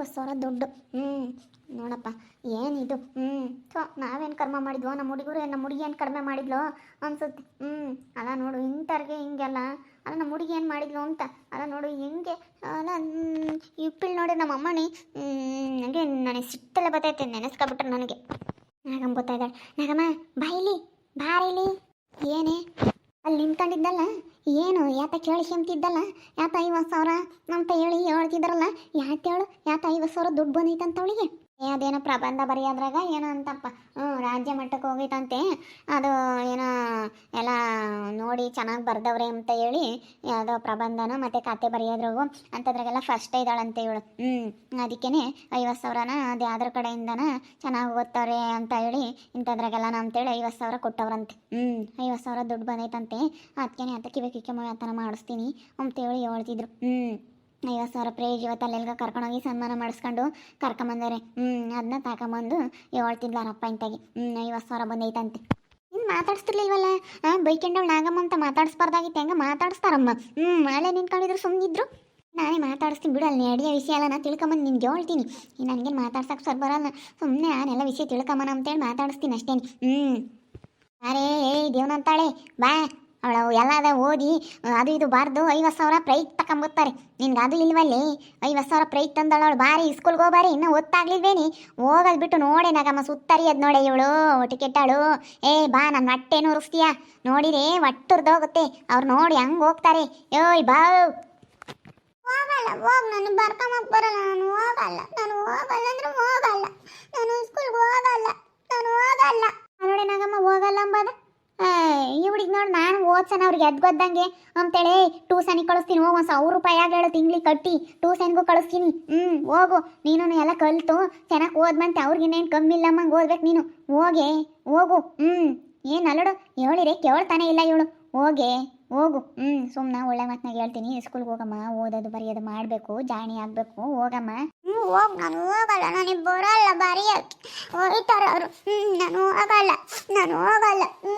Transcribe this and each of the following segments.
ಐವತ್ತು ಸಾವಿರ ದುಡ್ಡು. ಹ್ಞೂ ನೋಡಪ್ಪ ಏನಿದು ಹ್ಞೂ ಸೊ ನಾವೇನು ಕರ್ಮ ಮಾಡಿದ್ವೋ? ನಮ್ಮ ಹುಡುಗರು ನಮ್ಮ ಹುಡುಗಿ ಏನು ಕಡಿಮೆ ಮಾಡಿದ್ಲೋ ಅನ್ಸುತ್ತೆ. ಹ್ಞೂ ಅಲ್ಲ ನೋಡು, ಇಂಥವ್ರಿಗೆ ಹಿಂಗೆಲ್ಲ, ಅಲ್ಲ ನಮ್ಮ ಹುಡುಗಿ ಏನು ಮಾಡಿದ್ಲು ಅಂತ, ಅಲ್ಲ ನೋಡು, ಹೆಂಗೆ, ಅಲ್ಲ ಇಪ್ಪಿಲ್ ನೋಡಿ, ನಮ್ಮ ಅಮ್ಮನಿ ನನಗೆ ನನಗೆ ಸಿಟ್ಟೆಲ್ಲ ಬರ್ತೈತೆ, ನೆನೆಸ್ಕೊಬಿಟ್ರೆ ನನಗೆ. ನಾಗಮ್ಮ ಗೊತ್ತಾ ಇದ್ದಾಳೆ ನಾಗಮ್ಮ ಬಾಯಿಲಿ ಬಾರಿಲಿ. ಏನೇ? ಅಲ್ಲಿ ನಿಂತ್ಕೊಂಡಿದ್ದಲ್ಲ? ಏನು, ಯಾತ ಕೇಳಿಸ್ಕೊಂತಿದ್ದಲ್ಲ ಯಾತ ಐವತ್ತು ಸಾವಿರ? ಅಂತ ಹೇಳಿ ಹೇಳ್ತಿದ್ರಲ್ಲ? ಯಾತ ಹೇಳು? ಯಾತ ಐವತ್ತು ಸಾವಿರ ದುಡ್ಡು ಬಂದೈತಂತ ಅವಳಿಗೆ? ಅದೇನೋ ಪ್ರಬಂಧ ಬರೆಯೋದ್ರಾಗ ಏನೋ ಅಂತಪ್ಪ. ಹ್ಞೂ, ರಾಜ್ಯ ಮಟ್ಟಕ್ಕೆ ಹೋಗೈತಂತೆ ಅದು ಏನೋ ಎಲ್ಲ ನೋಡಿ ಚೆನ್ನಾಗಿ ಬರ್ದವ್ರೆ ಅಂತ ಹೇಳಿ ಯಾವುದೋ ಪ್ರಬಂಧನ ಮತ್ತು ಕತೆ ಬರೆಯೋದ್ರಾಗು ಅಂಥದ್ರಾಗೆಲ್ಲ ಫಸ್ಟ್ ಇದ್ದಾಳಂತೆ ಇವಳು ಹ್ಞೂ ಅದಕ್ಕೇ ಐವತ್ತು ಸಾವಿರನ ಅದು ಯಾವ್ದ್ರ ಕಡೆಯಿಂದನ ಚೆನ್ನಾಗಿ ಓದ್ತವ್ರೆ ಅಂತ ಹೇಳಿ ಇಂಥದ್ರಾಗೆಲ್ಲ ಅಂತೇಳಿ ಐವತ್ತು ಸಾವಿರ ಕೊಟ್ಟವ್ರಂತೆ. ಹ್ಞೂ ಐವತ್ತು ಸಾವಿರ ದುಡ್ಡು ಬಂದೈತಂತೆ. ಅದಕ್ಕೆ ಅಂತ ಕಿವಿ ಕಿಕ್ಕಿ ಆತನ ಮಾಡಿಸ್ತೀನಿ ಅಂತೇಳಿ ಹೇಳ್ತಿದ್ರು. ಹ್ಞೂ ಐವತ್ತು ಸಾವಿರ ಇವತ್ತು ಕರ್ಕೊಂಡು ಕರ್ಕೊಂಡೋಗಿ ಸನ್ಮಾನ ಮಾಡಿಸ್ಕೊಂಡು ಕರ್ಕೊಂಬಂದಾರೆ ಹ್ಞೂ ಅದನ್ನ ತಗೊಂಬಂದು ಹೇಳ್ತಿದ್ಲಾರಪ್ಪ ಇಂತಾಗಿ. ಹ್ಞೂ ಐವತ್ತು ಸಾವಿರ ಬಂದೈತಂತೆ. ಇನ್ನು ಮಾತಾಡಿಸ್ತಿರ್ಲಿಲ್ವಲ್ಲ? ಹಾಂ ಬೈಕೆಂಡವ್ ನಾಗಮ್ಮ ಅಂತ ಮಾತಾಡಿಸ್ಬಾರ್ದಾಗಿತ್ತು. ಹೆಂಗೆ ಮಾತಾಡಿಸ್ತಾರಮ್ಮ? ಹ್ಞೂ ಅಲ್ಲೇ ನಿಂತ್ಕೊಂಡಿದ್ರು ಸುಮ್ಮನಿದ್ರು ನಾನೇ ಮಾತಾಡಿಸ್ತೀನಿ ಬಿಡು, ಅಲ್ಲಿ ಅಡಿಯ ವಿಷಯ ಅಲ್ಲ ನಾನು ತಿಳ್ಕೊಂಬಂದು ನಿನ್ಗೆ ಹೇಳ್ತೀನಿ. ನನಗೇನು ಮಾತಾಡ್ಸಕ್ಕೆ ಸರ್ ಬರಲ್ಲ. ಸುಮ್ಮನೆ ನಾನೆಲ್ಲ ವಿಷಯ ತಿಳ್ಕೊಂಬನ ಅಂತೇಳಿ ಮಾತಾಡಿಸ್ತೀನಿ ಅಷ್ಟೇನೆ. ಹ್ಞೂ ಅರೇ, ಏಯ್, ದೇವನಂತಾಳೆ, ಬಾ. ಅವಳು ಎಲ್ಲ ಅದ ಓದಿ ಅದು ಇದು ಬಾರ್ದು ಐವತ್ತು ಸಾವಿರ ಪ್ರೈಸ್ ತಕೊಂಬತ್ತಾರೆ ನಿನ್ಗೆ ಅದು ಇಲ್ವಲ್ಲಿ? ಐವತ್ತು ಸಾವಿರ ಪ್ರೈಸ್ ತಂದಳು ಅವಳು ಬಾರಿ ಸ್ಕೂಲ್ಗೆ ಹೋಗ್ಬಾರಿ ಇನ್ನೂ ಒತ್ತಾಗ್ಲಿಲ್ವೇನಿ ಹೋಗೋದು ಬಿಟ್ಟು ನೋಡೆ ನಗಮ್ಮ ಸುತ್ತರಿಯೋದು ನೋಡೆ ಇವಳು ಟಿಕೆಟ್ಟಾಳು ಏ ಬಾ ನನ್ನ ಹೊಟ್ಟೆ ನುರಿಸ್ತೀಯ? ನೋಡಿರಿ ಹೋಗುತ್ತೆ. ಅವ್ರು ನೋಡಿ ಹಂಗೆ ಹೋಗ್ತಾರೆ. ಏಯ್ ಬಾ. ಹೋಗಲ್ಲ ಹೋಗ್ ನಾನು ಬರ್ಕೊಂಬಕ್ ಬರಲ್ಲ ನಾನು ಹೋಗಲ್ಲ ನಾನು ಹೋಗಲ್ಲ ಅಂದ್ರೆ ಹೋಗಲ್ಲ. ನಾನು ಸ್ಕೂಲ್ಗೆ ಹೋಗಲ್ಲ ನಾನು ಹೋಗಲ್ಲ. ನೋಡಿ ನಾಗಮ್ಮ ಹೋಗಲ್ಲ ಅಂಬದ? ಇವ್ಳಿಗೆ ನೋಡಿ ನಾನು ಓದ್ಸನ ಅವ್ರಿಗೆ ಎದ್ಗೊದ್ದಂಗೆ ಅಂತೇಳಿ ಟ್ಯೂಷನಿಗೆ ಕಳಿಸ್ತೀನಿ, ಹೋಗಿ ಒಂದು ಸಾವಿರ ರೂಪಾಯಿ ಆಗೇಳು ತಿಂಗ್ಳಿಗೆ ಕಟ್ಟಿ. ಟ್ಯೂಷನ್ಗೂ ಕಳಿಸ್ತೀನಿ. ಹ್ಞೂ ಹೋಗು. ನೀನು ಎಲ್ಲ ಕಲಿತು. ಚೆನ್ನಾಗಿ ಓದ್ಬಂತೆ ಅವ್ರಿಗಿನ್ನೇನು ಕಮ್ಮಿ ಇಲ್ಲಮ್ಮಂಗೆ ಓದ್ಬೇಕು ನೀನು. ಹೋಗೆ. ಹೋಗು. ಹ್ಞೂ ಏನು ಅಲ್ಲಡು, ಹೇಳಿರಿ, ಕೇಳ್ತಾನೆ ಇಲ್ಲ ಇವಳು. ಹೋಗೆ. ಹೋಗು. ಹ್ಞೂ ಸುಮ್ಮನೆ ಒಳ್ಳೆ ಮಾತನಾಗ ಹೇಳ್ತೀನಿ. ಸ್ಕೂಲ್ಗೆ ಹೋಗಮ್ಮ. ಓದೋದು, ಬರೆಯೋದು ಮಾಡಬೇಕು. ಜಾಣಿ ಆಗಬೇಕು. ಹೋಗಮ್ಮ. ಹೋಗ್, ನಾನು ಹೋಗಲ್ಲ ನನಗೆ ಬರಲ್ಲ ಬರೆಯೋಕ್ಕೆ ಹೋಯ್ತಾರೆ ಅವರು. ಹ್ಞೂ ನಾನು ಹೋಗಲ್ಲ ನಾನು ಹೋಗಲ್ಲ ಹ್ಞೂ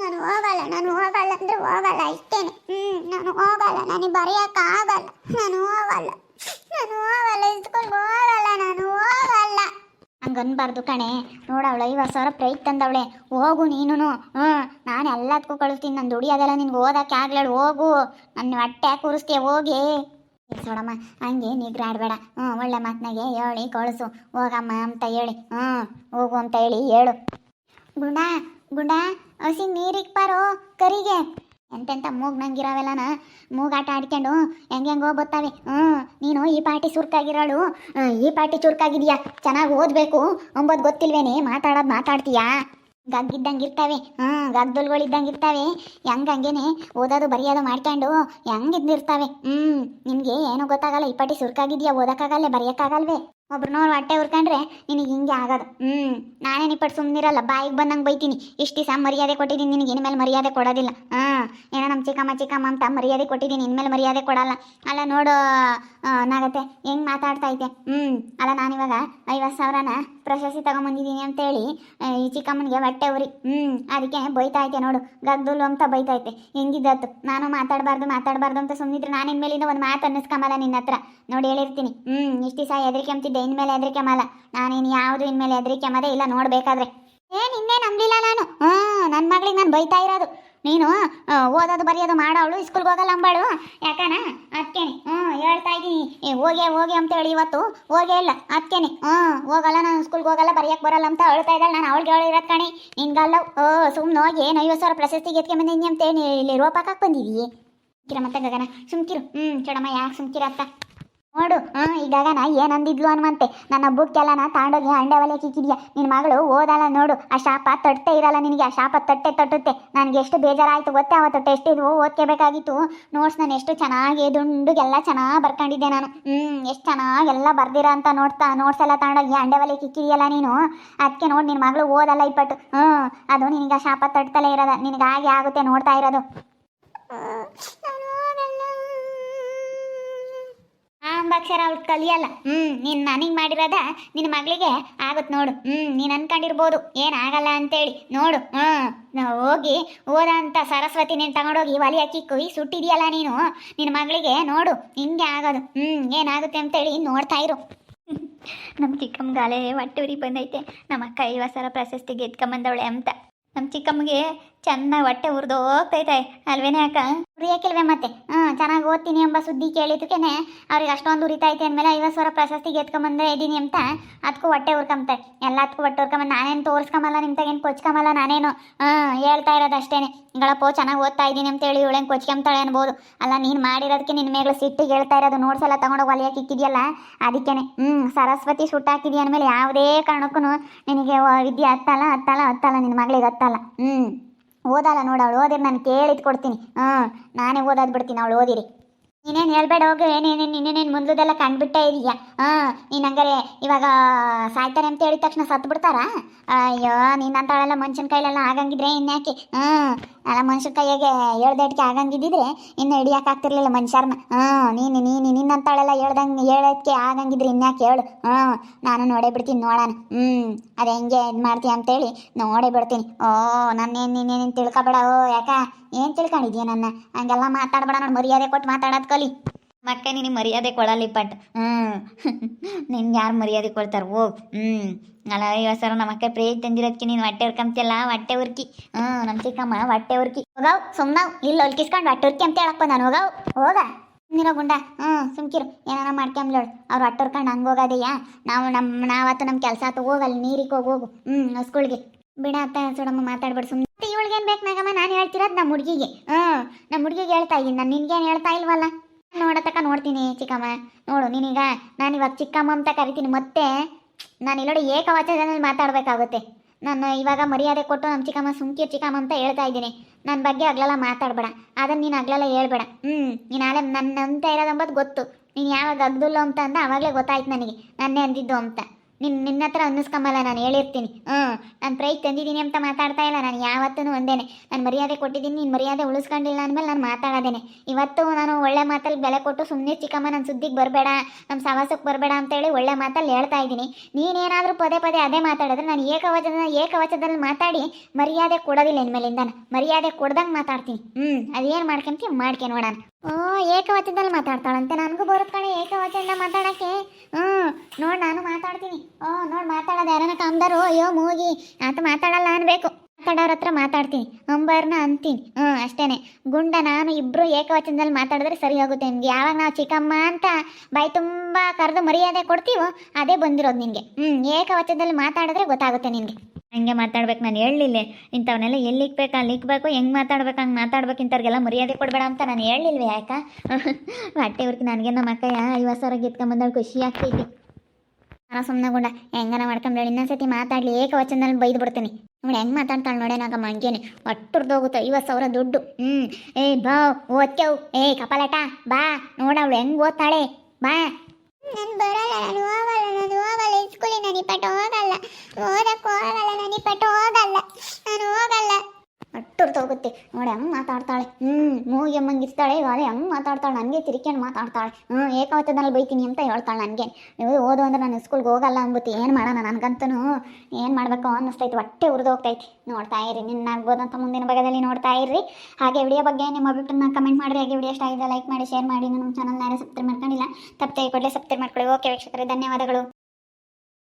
ನಾನು ಹೋಗಲ್ಲ ನಾನು ಹೋಗಲ್ಲ ಅಂದ್ರೆ ಹೋಗಲ್ಲ, ಇಷ್ಟೇನೆ. ಹ್ಞೂ ನಾನು ಹೋಗಲ್ಲ ನನಗೆ ಆಗಲ್ಲ, ನಾನು ಹೋಗಲ್ಲ ನಾನು ಹೋಗಲ್ಲ ಸ್ಕೂಲ್ಗೆ ಹೋಗಲ್ಲ, ನಾನು ಹೋಗಲ್ಲ. ಹಂಗೆ ಅನ್ಬಾರ್ದು ಕಣೆ. ನೋಡವಳು ಐವತ್ತು ಸಾವಿರ ಪ್ರೈಸ್ ತಂದವಳೆ. ಹೋಗು ನೀನು ಹ್ಞೂ ನಾನು ಎಲ್ಲದಕ್ಕೂ ಕಳಿಸ್ತೀನಿ, ನಾನು ದುಡಿಯೋದೆಲ್ಲ ನಿನ್ಗೆ ಓದಕ್ಕೆ ಆಗ್ಲೇಳು ಹೋಗು. ನನ್ನ ಹೊಟ್ಟೆ ಕೂರಿಸ್ತೀಯ, ಹೋಗಿ. ನೋಡಮ್ಮ ಹಂಗೆ ನಿಗ್ರಾಡ್ಬೇಡ ಹ್ಞೂ ಒಳ್ಳೆ ಮಾತನಾಗೆ ಹೇಳಿ, ಕಳಿಸು. ಹೋಗಮ್ಮ ಅಂತ ಹೇಳಿ. ಹ್ಞೂ ಹೋಗು ಅಂತ ಹೇಳಿ ಹೇಳು. ಗುಂಡ ಗುಂಡ ಹಸಿ ನೀರಿಗೆ ಪಾರೋ ಕರಿಗೆ. ಎಂತೆಂತ ಮೂಗ್ ನಂಗಿರಾವೆಲ್ಲನ ಮೂಗಾಟ ಆಡ್ಕೊಂಡು ಹೆಂಗೆ ಹೆಂಗೋ ಬತ್ತಾವೆ. ಹ್ಞೂ ನೀನು ಈ ಪಾರ್ಟಿ ಸುರ್ಕಾಗಿರೋಳು. ಈ ಪಾರ್ಟಿ ಚುರುಕಾಗಿದೆಯಾ? ಚೆನ್ನಾಗಿ ಓದಬೇಕು. ಅಂಬೋದು ಗೊತ್ತಿಲ್ವೇನೆ? ಮಾತಾಡೋದು ಮಾತಾಡ್ತೀಯಾ? ಗಗ್ಗಿದ್ದಂಗೆ ಇರ್ತವೆ ಹ್ಞೂ ಇರ್ತವೆ ಹೆಂಗೆ ಹಂಗೇನೆ ಓದೋದು ಬರೆಯೋದು ಮಾಡ್ಕೊಂಡು ಹೆಂಗಿದ್ದಿರ್ತವೆ ಹ್ಞೂ ನಿನಗೆ ಏನೂ ಗೊತ್ತಾಗಲ್ಲ, ಈ ಪಾಟಿ ಸುರ್ಕಾಗಿದ್ಯಾ ಓದಕ್ಕಾಗಲ್ಲ ಬರೆಯೋಕ್ಕಾಗಲ್ವೇ? ಒಬ್ರು ನೋಡಿ ಹೊಟ್ಟೆ ಉರ್ಕಂಡ್ರೆ ನಿನಗೆ ಹಿಂಗೆ ಆಗೋದು. ಹ್ಞೂ ನಾನೇನು ಇಪ್ಪಟ್ಟು ಸುಮ್ಮನಿರಲ್ಲ ಬಾಯಿಗೆ ಬಂದಂಗೆ ಬೈತೀನಿ. ಇಷ್ಟು ದಿವಸ ಮರ್ಯಾದೆ ಕೊಟ್ಟಿದ್ದೀನಿ ನಿನಗೆ ಇನ್ಮೇಲೆ ಮರ್ಯಾದೆ ಕೊಡೋದಿಲ್ಲ. ಹಾಂ, ಏನೋ ನಮ್ಮ ಚಿಕ್ಕಮ್ಮ ಚಿಕ್ಕಮ್ಮ ಅಂತ ಮರ್ಯಾದೆ ಕೊಟ್ಟಿದ್ದೀನಿ ಇನ್ಮೇಲೆ ಮರ್ಯಾದೆ ಕೊಡಲ್ಲ. ಅಲ್ಲ ನೋಡು ನಾಗತ್ತೆ ಹೆಂಗೆ ಮಾತಾಡ್ತಾ ಐತೆ ಹ್ಞೂ ಅಲ್ಲ ನಾನಿವಾಗ ಐವತ್ತು ಸಾವಿರನ ಪ್ರಶಸ್ತಿ ತಗೊಂಬಂದಿದ್ದೀನಿ ಅಂತೇಳಿ ಈ ಚಿಕ್ಕಮ್ಮನಿಗೆ ಹೊಟ್ಟೆ ಉರಿ ಹ್ಞೂ ಅದಕ್ಕೆ ಬೈತಾ ಐತೆ ನೋಡು ಗಗ್ದುಲು ಅಂತ ಬೈತಾ ಐತೆ ಹೆಂಗಿದ್ದತ್ತು ನಾನು ಮಾತಾಡಬಾರ್ದು ಮಾತಾಡಬಾರ್ದು ಅಂತ ಸುಮ್ಮನಿದ್ರೆ ನಾನು ಇನ್ಮೇಲಿಂದ ಒಂದು ಮಾತು ಅನ್ನಿಸ್ಕೊಂಬಲ್ಲ ನಿನ್ನ ಹತ್ರ. ನೋಡಿ ಹೇಳಿರ್ತೀನಿ ಹ್ಞೂ ಇಷ್ಟು ದಿವಸ ಹೆದರಿಕೆ ಅಂತಿದ್ದೆ ಇನ್ಮೇಲೆ ಹೆದರಿಕೆ ಮಲ್ಲ ನಾನೇನು ಯಾವುದು ಇನ್ಮೇಲೆ ಹೆದರಿಕೆ ಮದೇ ಇಲ್ಲ, ನೋಡಬೇಕಾದ್ರೆ. ಏ ನಿನ್ನೆ ನಂಬಲಿಲ್ಲ ನಾನು? ಹ್ಞೂ ನನ್ನ ಮಗಳಿಗೆ ನಾನು ಬೈತಾ ಇರೋದು. ನೀನು ಓದೋದು ಬರೆಯೋದು ಮಾಡೋವಳು ಸ್ಕೂಲ್ಗೆ ಹೋಗಲ್ಲ ಅಂಬಾಳು. ಯಾಕನ? ಅದಕ್ಕೇನೆ ಹ್ಞೂ ಹೇಳ್ತಾ ಇದ್ದೀನಿ. ಏ, ಹೋಗೆ, ಹೋಗಿ ಅಂತ ಹೇಳಿ ಇವತ್ತು. ಹೋಗೇ ಇಲ್ಲ. ಅದಕ್ಕೇನೆ ಹ್ಞೂ ಹೋಗಲ್ಲ, ನಾನು ಸ್ಕೂಲ್ಗೆ ಹೋಗಲ್ಲ ಬರೆಯಕ್ಕೆ ಬರಲ್ಲ ಅಂತ ಹೇಳ್ತಾ ಇದ್ದಾಳೆ. ನಾನು ಅವಳಿಗೆ ಹೇಳಿರೋದು ಕಣೆ. ನಿನ್ಗಲ್ಲ, ಓ ಸುಮ್ಮನೆ ಹೋಗಿ ಏನು ಐವತ್ತು ಸಾವಿರ ಪ್ರಶಸ್ತಿ ಗೆದ್ಕೆ ಬಂದಿದ್ದೀನಿ ಅಂತ ಹೇಳಿ, ಇಲ್ಲಿ ರೋಪಾಕಕ್ಕೆ ಬಂದಿದ್ದೀವಿ ಕಿರ ಮತ್ತೆ ಗಗನ. ಸುಮ್ಕಿರು. ಹ್ಞೂ ಚಡಮ್ಮ, ಯಾಕೆ ಸುಮ್ಕಿರತ್ತ ನೋಡು ಹ್ಞೂ ನಾ ಏನು ಏನಂದಿದ್ಲು ಅನ್ನುವಂತೆ. ನನ್ನ ಬುಕ್ ಎಲ್ಲ ತಾಂಡೋಗಿ ಅಂಡೆ ಒಲೆ ಕಿಕ್ಕಿದ್ಯಾ. ನಿನ್ನ ಮಗಳು ಓದಲ್ಲ ನೋಡು, ಆ ಶಾಪ ತಟ್ಟೆ ಇರಲ್ಲ ನಿನಗೆ, ಆ ಶಾಪ ತಟ್ಟೆ ತಟ್ಟುತ್ತೆ. ನನಗೆ ಎಷ್ಟು ಬೇಜಾರಾಯಿತು ಗೊತ್ತೇ ಅವತ್ತು ಟೆಸ್ಟ್ ಇದ್ವು ಓದ್ಕೋಬೇಕಾಗಿತ್ತು. ನೋಟ್ಸ್ ನಾನು ಎಷ್ಟು ಚೆನ್ನಾಗಿ ದುಂಡುಗೆಲ್ಲ ಚೆನ್ನಾಗಿ ಬರ್ಕೊಂಡಿದ್ದೆ ನಾನು. ಹ್ಞೂ ಎಷ್ಟು ಚೆನ್ನಾಗೆಲ್ಲ ಬರ್ದಿರ ಅಂತ ನೋಡ್ತಾ ನೋಟ್ಸ್ ಎಲ್ಲ ತಗೊಂಡೋಗಿ ಅಂಡೆ ಒಲೆ ಕಿಕ್ಕಿದೆಯಲ್ಲ ನೀನು. ಅದಕ್ಕೆ ನೋಡಿ ನಿನ್ನ ಮಗಳು ಓದಲ್ಲ ಇಪ್ಪಟ್ಟು ಹ್ಞೂ ಅದು ನಿನಗೆ ಆ ಶಾಪ ತಟ್ಟಲೇ ಇರೋದ, ನಿನಗೆ ಹಾಗೆ ಆಗುತ್ತೆ ನೋಡ್ತಾ ಇರೋದು. ಆ ಅಂಬಾಕ್ಷರ ಅವ್ಳು ಕಲಿಯಲ್ಲ. ಹ್ಞೂ ನೀನು ನನಗೆ ಮಾಡಿರೋದ ನಿನ್ನ ಮಗಳಿಗೆ ಆಗುತ್ತೆ ನೋಡು. ಹ್ಞೂ ನೀನು ಅನ್ಕೊಂಡಿರ್ಬೋದು. ಏನಾಗಲ್ಲ ಅಂತೇಳಿ. ನೋಡು ಹ್ಞೂ ಹೋಗಿ ಓದ ಅಂತ ಸರಸ್ವತಿ ನೀನು ತಗೊಂಡೋಗಿ ಒಲಿ ಹಾಕಿ ಕುಯ್ ಸುಟ್ಟಿದೆಯಲ್ಲ ನೀನು? ನಿನ್ನ ಮಗಳಿಗೆ ನೋಡು, ಹಿಂಗೆ ಆಗೋದು. ಹ್ಞೂ ಏನಾಗುತ್ತೆ ಅಂತೇಳಿ ನೋಡ್ತಾ ಇರು. ನಮ್ಮ ಚಿಕ್ಕಮ್ಮಗಾಲೇ ಹೊಟ್ಟೆ ಬಂದೈತೆ. ನಮ್ಮ ಅಕ್ಕ ಐವತ್ತು ಸಲ ಪ್ರಶಸ್ತಿ ಗೆದ್ಕೊಂಬಂದವಳೆ ಅಂತ. ನಮ್ಮ ಚಿಕ್ಕಮ್ಮಗೆ ಚೆನ್ನಾಗಿ ಹೊಟ್ಟೆ ಉರಿದು ಹೋಗ್ತೈತೆ ಅಲ್ವೇನೆ ಅಕ್ಕ? ಉರಿಯಕ್ಕಿಲ್ವೇ ಮತ್ತೆ. ಹ್ಮ್, ಚೆನ್ನಾಗಿ ಓದ್ತೀನಿ ಎಂಬ ಸುದ್ದಿ ಕೇಳಿದಕ್ಕೇನೆ ಅವ್ರಿಗೆ ಅಷ್ಟೊಂದು ಉರಿತೈತೆ ಅಂದಮೇಲೆ ಐವತ್ತು ಸಾವಿರ ಪ್ರಶಸ್ತಿಗೆ ಎತ್ಕೊಂಬಂದ್ರೆ ಇದ್ದೀನಿ ಅಂತ. ಅದಕ್ಕೂ ಹೊಟ್ಟೆ ಉರ್ಕೊಂಬತ್ತೆ ಎಲ್ಲದಕ್ಕೂ ಹೊಟ್ಟೆ ಉರ್ಕೊಂಬಂದು ನಾನೇನು ತೋರಿಸ್ಕೊಂಬಲ್ಲ ನಿಮ್ಮ ತಗೇನು ಕೊಚ್ಕೊಂಬಲ್ಲ ನಾನೇನು? ಹಾಂ ಹೇಳ್ತಾ ಇರೋದು ಅಷ್ಟೇನೆ. ಗಳಪ್ಪೋ ಚೆನ್ನಾಗಿ ಓದ್ತಾ ಇದ್ದೀನಿ ಅಂತೇಳಿ ಇವಳೇನು ಕೊಚ್ಕೊಂತಾಳೆ ಅನ್ಬೋದು. ಅಲ್ಲ, ನೀನು ಮಾಡಿರೋದಕ್ಕೆ ನಿನ್ನ ಮೇಗಳು ಸಿಟ್ಟಿಗೆ ಹೇಳ್ತಾ ಇರೋದು ನೋಡ್ಸಲ್ಲ ತಗೊಂಡೋಗಿ ಹೊಲಿಯಕ್ಕೆ ಇಕ್ಕಿದ್ಯಲ್ಲ? ಅದಕ್ಕೇನೆ. ಹ್ಞೂ ಸರಸ್ವತಿ ಸುಟ್ಟಾಕಿದ್ಯ ಅಂದಮೇಲೆ ಯಾವುದೇ ಕಾರಣಕ್ಕೂ ನಿನಗೆ ವಿದ್ಯೆ ಹತ್ತಲ್ಲ ಹತ್ತಲ್ಲ ಹತ್ತಲ್ಲ ನಿನ್ನ ಮಗಳಿಗೆ ಹತ್ತಲ್ಲ. ಹ್ಞೂ ಓದಲ್ಲ ನೋಡು ಅವಳು ಓದಿರಿ ನಾನು ಕೇಳಿದ್ ಕೊಡ್ತೀನಿ. ಹಾಂ ನಾನೇ ಓದಾದ್ ಬಿಡ್ತೀನಿ ಅವಳು ಓದಿರಿ. ನೀನೇನು ಹೇಳ್ಬೇಡ ಹೋಗು ಏನೇನೇನು ಇನ್ನೇನೇನು ಮುಂದದೆಲ್ಲ ಕಂಡ್ಬಿಟ್ಟೇ ಇದೆಯಾ. ಹಾಂ ನೀನು ಹಂಗಾರೆ ಇವಾಗ ಸಾಯ್ತಾರೆ ಅಂತ ಹೇಳಿದ ತಕ್ಷಣ ಸತ್ತು ಬಿಡ್ತಾರಾ ಅಯ್ಯೋ ನೀನಂತಾಳೆಲ್ಲ ಮನುಷ್ಯನ ಕೈಲೆಲ್ಲ ಆಗಂಗಿದ್ರೆ ಇನ್ಯಾಕೆ? ಹಾಂ ಅಲ್ಲ ಮನುಷ್ಯ ಕೈಯಾಗೆ ಹೇಳ್ದೇಟ್ಗೆ ಆಗಂಗಿದ್ದಿದ್ರೆ ಇನ್ನು ಹಿಡಿಯೋಕ್ಕಾಗ್ತಿರ್ಲಿಲ್ಲ ಮನುಷ್ಯರನ್ನ ಹಾಂ, ನೀನು ನೀನು, ನಿನ್ನಂತಾಳೆಲ್ಲ ಹೇಳ್ದಂಗೆ, ಹೇಳೋದಕ್ಕೆ ಆಗಂಗಿದ್ರೆ ಇನ್ಯಾಕೆ ಹೇಳು? ಹಾಂ, ನಾನು ನೋಡೇ ಬಿಡ್ತೀನಿ ನೋಡೋಣ ಹ್ಞೂ ಅದು ಹೆಂಗೆ ಇದು ಮಾಡ್ತೀಯ ಅಂತೇಳಿ ನೋಡೇ ಬಿಡ್ತೀನಿ. ಓ ನನ್ನೇನು ನೀನೇನೇನು ತಿಳ್ಕೊಬೇಡ, ಓ, ಯಾಕ? ಏನು ತಿಳ್ಕೊಂಡಿದ್ಯಾ ನನ್ನ? ಹಂಗೆಲ್ಲ ಮಾತಾಡಬೇಡ ನೋಡಿ, ಮರ್ಯಾದೆ ಕೊಟ್ಟು ಮಾತಾಡೋದು ಕಲಿ. ಮಕ್ಕ ನಿನಗೆ ಮರ್ಯಾದೆ ಕೊಡಲಿ ಪಟ್. ಹ್ಞೂ ನಿನ್ಗೆ ಯಾರು ಮರ್ಯಾದೆ ಕೊಡ್ತಾರೆ? ಹೋಗ್ ಹ್ಞೂ ಅಲ್ಲ ಐವತ್ತು ಸಾವಿರ ನಮ್ಮ ಅಕ್ಕ ಪ್ರೇಜ್ ತಂದಿರೋದಕ್ಕೆ ನೀನು ಹೊಟ್ಟೆ ಉರ್ಕಂತಿಯಲ್ಲ ಹೊಟ್ಟೆ ಉರ್ಕಿ ಹ್ಞೂ ನಮ್ಮ ಚಿಕ್ಕಮ್ಮ ಹೊಟ್ಟೆ ಉರ್ಕಿ ಹೋಗವ್ ಸುಮ್ನಾವ್ ಇಲ್ಲಿ ಹೊಲ್ಕಿಸ್ಕೊಂಡು ಅಟ್ಟುರ್ಕಿ ಅಂತ ಹೇಳಪ್ಪ ನಾನು ಹೋಗವ್. ಹೋಗ. ನೀರೋ ಗುಂಡ. ಹ್ಞೂ ಸುಮ್ಕಿರು ಏನಾರ ಮಾಡ್ಕೊಂಬ್ಲೋಳು ಅವ್ರು ಅಟ್ಟುರ್ಕೊಂಡು ಹಂಗೆ ಹೋಗೋದೆಯಾ ನಾವು ನಮ್ಮ ನಾವತ್ತು ನಮ್ಮ ಕೆಲಸ ಆತು. ಹೋಗಲ್ಲ ನೀರಿಗೆ ಹೋಗಿ, ಹೋಗು. ಹ್ಞೂ ಹಸ್ಕೊಳ್ಗೆ ಬಿಡ ಅತ್ತ, ಸುಡಮ್ಮ, ಮಾತಾಡ್ಬೇಡ. ಸುಮ್ಮನೆ ಇವಳಿಗೇನು ಬೇಕು ನಾಗಮ್ಮ ನಾನು ಹೇಳ್ತಿರೋದು ನಮ್ಮ ಹುಡುಗಿಗೆ. ಹ್ಞೂ ನಮ್ಮ ಹುಡುಗಿಗೆ ಹೇಳ್ತಾ ಇದ್ದೀನಿ ನಾನು ನಿನ್ಗೇನು ಹೇಳ್ತಾ ಇಲ್ವಲ್ಲ? ನೋಡತಕ್ಕ ನೋಡ್ತೀನಿ ಚಿಕ್ಕಮ್ಮ. ನೋಡು, ನೀನೀಗ ನಾನು ಇವಾಗ ಚಿಕ್ಕಮ್ಮ ಅಂತ ಕರಿತೀನಿ, ಮತ್ತೆ ನಾನು ಇಲ್ಲೋಡಿ ಏಕವಚನದಲ್ಲಿ ಮಾತಾಡಬೇಕಾಗುತ್ತೆ. ನಾನು ಇವಾಗ ಮರ್ಯಾದೆ ಕೊಟ್ಟು ನಮ್ಮ ಚಿಕ್ಕಮ್ಮ ಸುಮ್ಕಿ ಚಿಕ್ಕಮ್ಮ ಅಂತ ಹೇಳ್ತಾ ಇದ್ದೀನಿ. ನನ್ನ ಬಗ್ಗೆ ಆಗ್ಲೆಲ್ಲ ಮಾತಾಡಬೇಡ. ಅದನ್ನು ನೀನು ಆಗ್ಲೆಲ್ಲ ಹೇಳ್ಬೇಡ. ಹ್ಞೂ ನೀನು ಆಲೆ ನನ್ನ ಅಂತ ಇರೋದಂಬದು ಗೊತ್ತು. ನೀನು ಯಾವಾಗ ಅಗ್ದುಲ್ಲೋ ಅಂತ ಅಂದ ಆವಾಗಲೇ ಗೊತ್ತಾಯ್ತು ನನಗೆ, ನನ್ನೇ ಅಂದಿದ್ದು ಅಂತ. ನಿನ್ನ ನಿನ್ನ ಹತ್ರ ಅನ್ನಿಸ್ಕೊಂಬಲ್ಲ ನಾನು ಹೇಳಿರ್ತೀನಿ. ಹ್ಞೂ, ನಾನು ಪ್ರೈಸ್ ತಂದಿದ್ದೀನಿ ಅಂತ ಮಾತಾಡ್ತಾ ಇಲ್ಲ. ನಾನು ಯಾವತ್ತೂ ಒಂದೇನೆ. ನಾನು ಮರ್ಯಾದೆ ಕೊಟ್ಟಿದ್ದೀನಿ, ನೀನು ಮರ್ಯಾದೆ ಉಳಿಸ್ಕೊಂಡಿಲ್ಲ ಅಂದಮೇಲೆ ನಾನು ಮಾತಾಡೋದೇನೆ. ಇವತ್ತು ನಾನು ಒಳ್ಳೆ ಮಾತಲ್ಲಿ ಬೆಲೆ ಕೊಟ್ಟು ಸುಮ್ಮನೆ ಚಿಕ್ಕಮ್ಮ ನನ್ನ ಸುದ್ದಿಗೆ ಬರಬೇಡ ನಮ್ಮ ಸವಾಸಕ್ಕೆ ಬರಬೇಡ ಅಂತೇಳಿ ಒಳ್ಳೆ ಮಾತಲ್ಲಿ ಹೇಳ್ತಾ ಇದ್ದೀನಿ. ನೀನೇನಾದರೂ ಪದೇ ಪದೇ ಅದೇ ಮಾತಾಡಿದ್ರೆ ನಾನು ಏಕವಚನ ಏಕವಚನದಲ್ಲಿ ಮಾತಾಡಿ ಮರ್ಯಾದೆ ಕೊಡೋದಿಲ್ಲ ಇನ್ಮೇಲಿಂದ ಮರ್ಯಾದೆ ಕೊಡ್ದಂಗೆ ಮಾತಾಡ್ತೀನಿ. ಹ್ಞೂ, ಅದೇನು ಮಾಡ್ಕೊಂತೀವಿ ಮಾಡ್ಕೆ ನೋಡೋಣ. ಓ, ಏಕವಚನದಲ್ಲಿ ಮಾತಾಡ್ತಾಳಂತೆ. ನನಗೂ ಬರುತ್ತೆ ಕಣೆ ಏಕವಚನ ಮಾತಾಡೋಕ್ಕೆ. ಹ್ಞೂ, ನೋಡಿ ನಾನು ಮಾತಾಡ್ತೀನಿ. ಓ, ನೋಡಿ ಮಾತಾಡೋದು, ಯಾರನ್ನ ಕಾಮ್ದಾರು ಅಯ್ಯೋ, ಮೂಗಿ. ಅಂತ ಮಾತಾಡಲ್ಲ ಅನ್ಬೇಕು. ಮಾತಾಡೋರ ಹತ್ರ ಮಾತಾಡ್ತೀನಿ. ಅಂಬರ್ನ ಅಂತೀನಿ. ಹ್ಞೂ, ಅಷ್ಟೇನೆ. ಗುಂಡ, ನಾನು ಇಬ್ಬರು ಏಕವಚನದಲ್ಲಿ ಮಾತಾಡಿದ್ರೆ ಸರಿ ಹೋಗುತ್ತೆ ನಿಮ್ಗೆ. ಯಾವಾಗ ನಾವು ಚಿಕ್ಕಮ್ಮ ಅಂತ ಬಾಯಿ ತುಂಬ ಕರೆದು ಮರ್ಯಾದೆ ಕೊಡ್ತೀವೋ, ಅದೇ ಬಂದಿರೋದು ನಿನಗೆ. ಹ್ಞೂ, ಏಕವಚನದಲ್ಲಿ ಮಾತಾಡಿದ್ರೆ ಗೊತ್ತಾಗುತ್ತೆ ನಿನಗೆ. ಹಂಗೆ ಮಾತಾಡ್ಬೇಕು, ನಾನು ಹೇಳಲಿಲ್ಲ. ಇಂಥವನ್ನೆಲ್ಲ ಎಲ್ಲಿ ಇಕ್ಬೇಕು, ಅಲ್ಲಿ ಇಕ್ಬೇಕು, ಹೆಂಗೆ ಮಾತಾಡ್ಬೇಕು, ಹಂಗೆ ಮಾತಾಡ್ಬೇಕು, ಇಂಥವ್ರಿಗೆಲ್ಲ ಮರ್ಯಾದೆ ಕೊಡಬೇಡ ಅಂತ ನಾನು ಹೇಳಲಿಲ್ವೇ, ಯಾಕೆ? ಹೊಟ್ಟೆ ಉರ್ಕಿ ನನಗೆ ನಮ್ಮ ಅಕ್ಕಯ್ಯ ಐವತ್ತು ಸಾವಿರ ಖುಷಿ ಆಗ್ತೈತಿ. ನಾನು ಸುಮ್ಮನೆ ಗುಂಡ. ಹೆಂಗನ ಮಾಡ್ಕೊಂಬೇಡಿ. ಇನ್ನೊಂದ್ಸತಿ ಮಾತಾಡ್ಲಿ. ಏಕವಚನದಲ್ಲಿ ಬೈದು ಬಿಡ್ತೀನಿ. ನೋಡಿ ಹೆಂಗೆ ಮಾತಾಡ್ತಾಳೆ ನೋಡೇ ನಾಗ ಮಂಗೇನೆ ಒಟ್ಟುರ್ದೋಗುತ್ತೆ. ಐವತ್ತು ಸಾವಿರ ದುಡ್ಡು. ಹ್ಞೂ ಏ ಬಾ ಓದ್ಕೇವು ಏ ಕಪಾಲಟ ಬಾ. ನೋಡವಳು ಹೆಂಗೆ ಓದ್ತಾಳೆ. ಬಾ. ನಾನು ಬರಲ್ಲ ನಾನು ಹೋಗಲ್ಲ ನಾನು ಹೋಗಲ್ಲ. ಇಸ್ಕೂಲಿ ನಾನು ಇಪ್ಪಟ್ಟು ಹೋಗಲ್ಲ. ಓದಕ್ಕೆ ಹೋಗಲ್ಲ ನಾನು ಇಪ್ಪಟ್ಟು ಹೋಗಲ್ಲ. ನಾನು ಹೋಗಲ್ಲ. ಹೋಗುತ್ತೆ ನೋಡಿ ಹೆಂಗೆ ಮಾತಾಡ್ತಾಳೆ. ಹ್ಞೂ ಇವಾಗ ಹೆಂಗೆ ಮಾತಾಡ್ತಾಳೆ, ನನಗೆ ತಿರ್ಕೊಂಡು ಮಾತಾಡ್ತಾಳೆ. ಹ್ಞೂ ಏಕವಚನದಲ್ಲಿ ಬೈತೀನಿ ಅಂತ ಹೇಳ್ತಾಳೆ ನನಗೆ. ನೀವು ಓದು ಅಂದ್ರೆ ನಾನು ಸ್ಕೂಲ್ಗೆ ಹೋಗಲ್ಲ ಅಂದ್ಬಿಟ್ಟು ಏನು ಮಾಡೋಣ ನನಗಂತೂ ಏನು ಮಾಡಬೇಕು ಅನ್ನಿಸ್ತೈತೆ, ಹೊಟ್ಟೆ ಉರಿದೋಗ್ತೈತಿ ನೋಡ್ತಾ ಇರಿ, ನಿನ್ನ ಆಗ್ಬೋದಂತ ಮುಂದಿನ ಭಾಗದಲ್ಲಿ ನೋಡ್ತಾ ಇರ್ರಿ. ಹಾಗೆ ವಿಡಿಯೋ ಬಗ್ಗೆ ನಿಮ್ಮ ಅಭಿಪ್ರಾಯನ ಕಮೆಂಟ್ ಮಾಡಿರಿ. ಹಾಗೆ ವಿಡಿಯೋ ಇಷ್ಟ ಆಗಿದೆ ಲೈಕ್ ಮಾಡಿ ಶೇರ್ ಮಾಡಿ. ನಮ್ಮ ಚಾನಲ್ನ ಯಾರು ಸಬ್ಸ್ಕ್ರೈಬ್ ಮಾಡ್ಕೊಂಡಿಲ್ಲ, ತಪ್ಪದೆ ಕೊಡಲೇ ಸಬ್ಸ್ಕ್ರೈಬ್ ಮಾಡ್ಕೊಳ್ಳಿ. ಓಕೆ ವೀಕ್ಷಕರೇ, ಧನ್ಯವಾದಗಳು.